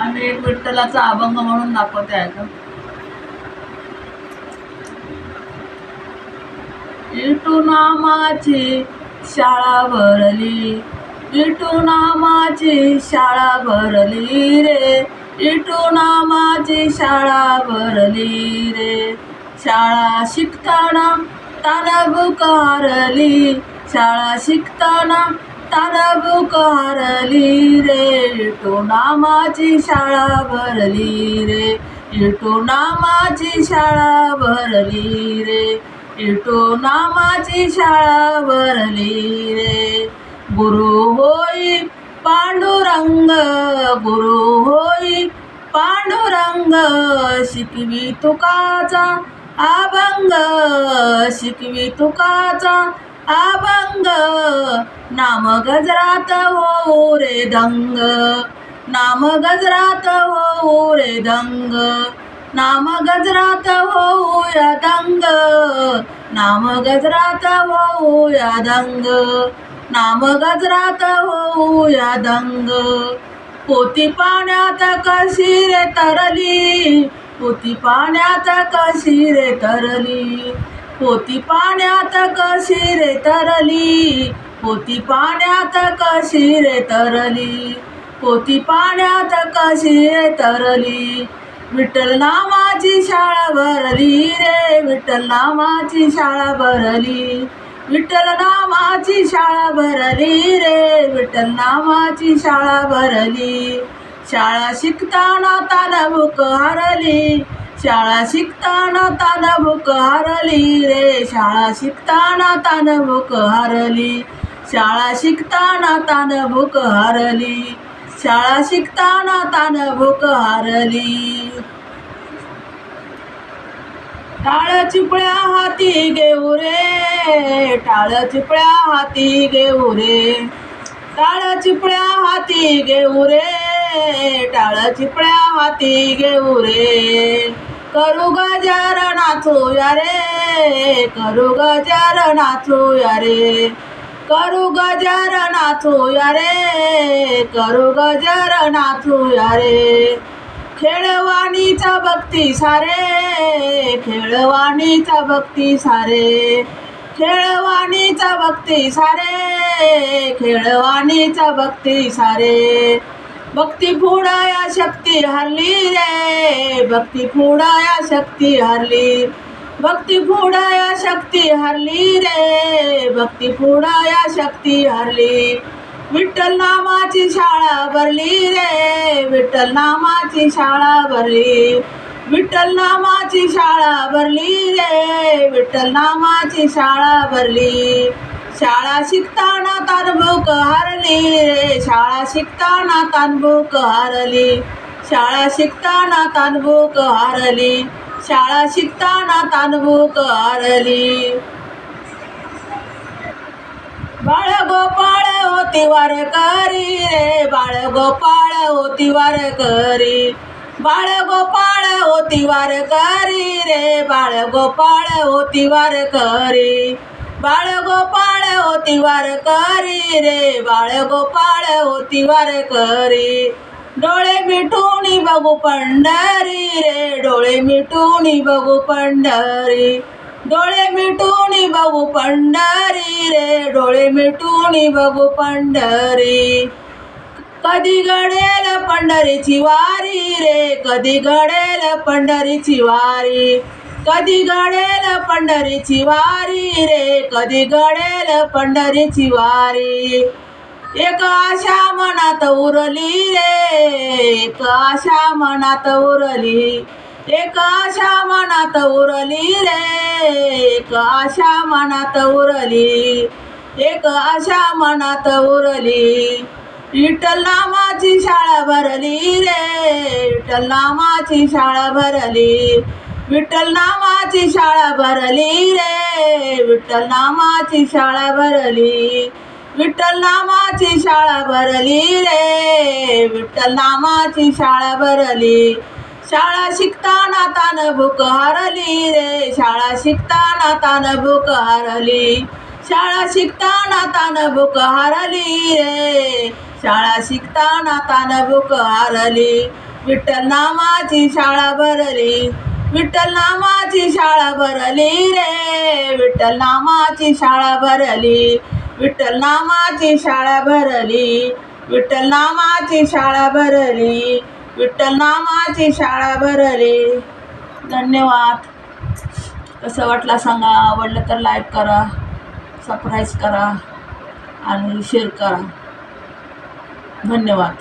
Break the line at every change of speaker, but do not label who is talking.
आम्ही एक विठ्ठलाचा अभंग म्हणून दाखवते आहे का विठू नामाची शाळा भरली इटू नामाची शाळा भरली रे इटू नामाची शाळा भरली रे. शाळा शिकताना तारा बुकारली शाळा शिकताना तानाबुक हारली रे इटो नामाची शाळा भरली रे. इटो नामाची शाळा भरली रे इटो नामाची शाळा भरली रे. गुरु होई पांडुरंग गुरु होई पांडुरंग शिकवी तुकाचा अभंग शिकवी तुकाचा अभंग नाम गजरात हो रे दंग. नाम गजरात हो रे दंग. नाम गजरात होऊया दंग. नाम गजरात या दंग. नाम गजरात होऊया हो दंग. पोती पाण्यात कशी रे तरली? पोती पाण्यात कशी रे तरली? पोती पाण्यात कशी रे तरली? पोती पाण्यात कशी रे तरली? पोती पाण्यात कशी रे तरली? विठ्ठल नामाची शाळा भरली रे विठ्ठल नामाची शाळा भरली. विठ्ठल नामाची शाळा भरली रे विठ्ठल नामाची शाळा भरली. शाळा शिकताना ताना भूक हरली. शाळा शिकताना ताना भूक हरली रे. शाळा शिकताना तान भूक हरली. शाळा शिकताना तान भूक हरली. शाळा शिकताना तान भूक हरली. टाळ चिपळ्या हाती घेऊ रे. टाळ चिपळ्या हाती घेऊ रे. टाळ चिपळ्या हाती घेऊ रे. टाळ चिपळ्या हाती घेऊ रे. करू गजर नाचूया रे करू गजर नाचूया रे करू गजर नाचूया रे करू गजर नाचूया रे खेळवाणीचा भक्ती सारे खेळवाणीचा भक्ती सारे. खेळवाणीचा भक्ती सारे खेळवाणीचा भक्ती सारे. भक्ती फुडाया शक्ती हरली रे. भक्ती फुडाया शक्ती हरली. भक्ती फुडाया शक्ती हरली रे. भक्ती फुडाया शक्ती हरली. विठ्ठल नामाची शाळा भरली रे. विठ्ठल नामाची शाळा भरली. विठ्ठल नामाची शाळा भरली रे. विठ्ठल नामाची शाळा भरली. शाळा शिकताना तानभोक हरली. रे शाळा शिकताना तानभोक हरली. शाळा शिकताना तानभोक हरली. शाळा शिकताना तानभूक हरली. बाळ गोपाळ होती वार करी रे. बाळ गोपाळ होती वार करी बाळ गोपाळ होती वार करी रे. बाळ गोपाळ होती वार करी बाळ गोपाळ होती वार करी रे बाळ गोपाळ होती वार करी डोळे मिठूणी बघू पंढरी रे डोळे मिठूणी बघू पंढरी. डोळे मिठूणी बघू पंढरी रे डोळे मिठूणी बघू पंढरी. कधी घडेल पंढरीची वारी रे कधी घडेल पंढरीची वारी. कधी घडेल पंढरीची वारी रे कधी घडेल पंढरीची वारी. एक आशा मनात उरली रे एक आशा मनात उरली. एक आशा मनात उरली रे एक आशा मनात उरली. एक आशा मनात उरली. विठ्ठल नामाची शाळा भरली रे विठ्ठल नामाची शाळा भरली. विठ्ठल नामाची शाळा भरली रे. विठ्ठल नामाची शाळा भरली. विठ्ठल नामाची शाळा भरली रे. विठ्ठल नामाची शाळा भरली. शाळा शिकताना तान भूक हरली रे. शाळा शिकताना तान भूक हरली. शाळा शिकताना तान भूक हरली रे. शाळा शिकताना तान भूक हरली. विठ्ठल नामाची शाळा भरली. विठ्ठल नामाची शाळा भरली रे. विठ्ठल नामाची शाळा भरली. विठ्ठल नामाची शाळा भरली. विठ्ठल नामाची शाळा भरली. विठ्ठल नामाची शाळा भरली. धन्यवाद. कसं वाटलं सांगा? आवडलं तर लाईक करा सबस्क्राईब करा आणि शेअर करा. धन्यवाद.